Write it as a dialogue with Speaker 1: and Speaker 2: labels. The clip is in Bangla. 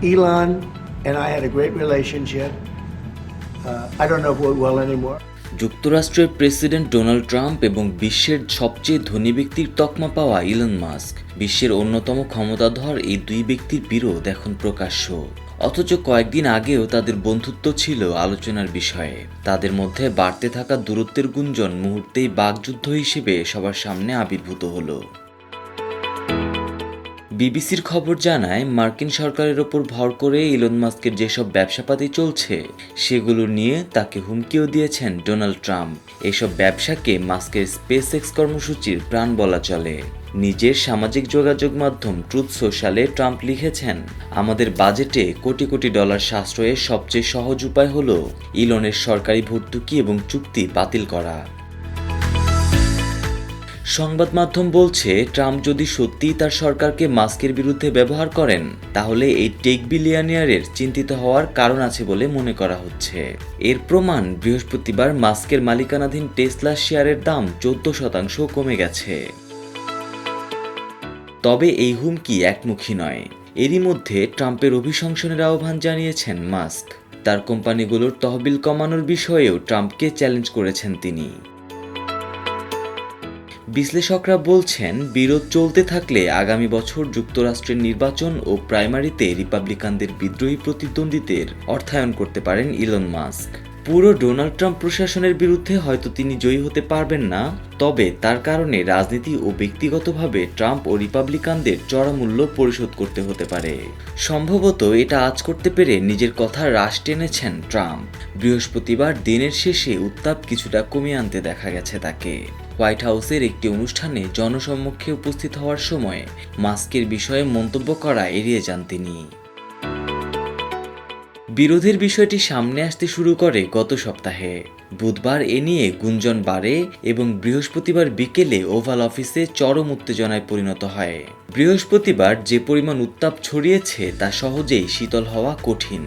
Speaker 1: Elon and I had a great relationship. Uh, I don't know if we're well anymore.
Speaker 2: যুক্তরাষ্ট্রের প্রেসিডেন্ট ডোনাল্ড ট্রাম্প এবং বিশ্বের সবচেয়ে ধনী ব্যক্তির তকমা পাওয়া ইলন মাস্ক বিশ্বের অন্যতম ক্ষমতাধর এই দুই ব্যক্তির বিরোধ এখন প্রকাশ্য অথচ কয়েকদিন আগেও তাদের বন্ধুত্ব ছিল আলোচনার বিষয়ে তাদের মধ্যে বাড়তে থাকা দূরত্বের গুঞ্জন মুহূর্তেই বাগযুদ্ধ হিসেবে সবার সামনে আবির্ভূত হলো বিবিসির খবর জানায়, মার্কিন সরকারের ওপর ভর করে ইলন মাস্কের যেসব ব্যবসাপাতি চলছে, সেগুলো নিয়ে তাকে হুমকিও দিয়েছেন ডোনাল্ড ট্রাম্প। এসব ব্যবসাকে মাস্কের স্পেস এক্স কর্মসূচির প্রাণ বলা চলে। নিজের সামাজিক যোগাযোগ মাধ্যম ট্রুথ সোশ্যালে ট্রাম্প লিখেছেন, আমাদের বাজেটে কোটি কোটি ডলার সাশ্রয়ের সবচেয়ে সহজ উপায় হল ইলনের সরকারি ভর্তুকি এবং চুক্তি বাতিল করা। সংবাদ মাধ্যম বলছে, ট্রাম্প যদি সত্যিই তার সরকারকে মাস্কের বিরুদ্ধে ব্যবহার করেন, তাহলে এই টেক বিলিয়নিয়ারের চিন্তিত হওয়ার কারণ আছে বলে মনে করা হচ্ছে। এর প্রমাণ, বৃহস্পতিবার মাস্কের মালিকানাধীন টেসলা শেয়ারের দাম চোদ্দ শতাংশ কমে গেছে। তবে এই হুমকি একমুখী নয়। এরই মধ্যে ট্রাম্পের অভিশংসনের আহ্বান জানিয়েছেন মাস্ক। তার কোম্পানিগুলোর তহবিল কমানোর বিষয়েও ট্রাম্পকে চ্যালেঞ্জ করেছেন তিনি। বিশ্লেষকরা বলছেন, বিরোধ চলতে থাকলে আগামী বছর যুক্তরাষ্ট্রের নির্বাচন ও প্রাইমারিতে রিপাবলিকানদের বিদ্রোহী প্রতিদ্বন্দ্বীদের অর্থায়ন করতে পারেন ইলন মাস্ক। পুরো ডোনাল্ড ট্রাম্প প্রশাসনের বিরুদ্ধে হয়তো তিনি জয়ী হতে পারবেন না, তবে তার কারণে রাজনীতি ও ব্যক্তিগতভাবে ট্রাম্প ও রিপাবলিকানদের চড়া মূল্য পরিশোধ করতে হতে পারে। সম্ভবত এটা আজ করতে পেরে নিজের কথা হ্রাস টেনেছেন ট্রাম্প। বৃহস্পতিবার দিনের শেষে উত্তাপ কিছুটা কমিয়ে আনতে দেখা গেছে তাকে। হোয়াইট হাউসের একটি অনুষ্ঠানে জনসম্মুখে উপস্থিত হওয়ার সময় মাস্কের বিষয়ে মন্তব্য করা এড়িয়ে যান তিনি। বিরোধের বিষয়টি সামনে আসতে শুরু করে গত সপ্তাহে। বুধবার এ নিয়ে গুঞ্জন বাড়ে এবং বৃহস্পতিবার বিকেলে ওভাল অফিসে চরম উত্তেজনায় পরিণত হয়। বৃহস্পতিবার যে পরিমাণ উত্তাপ ছড়িয়েছে তা সহজেই শীতল হওয়া কঠিন।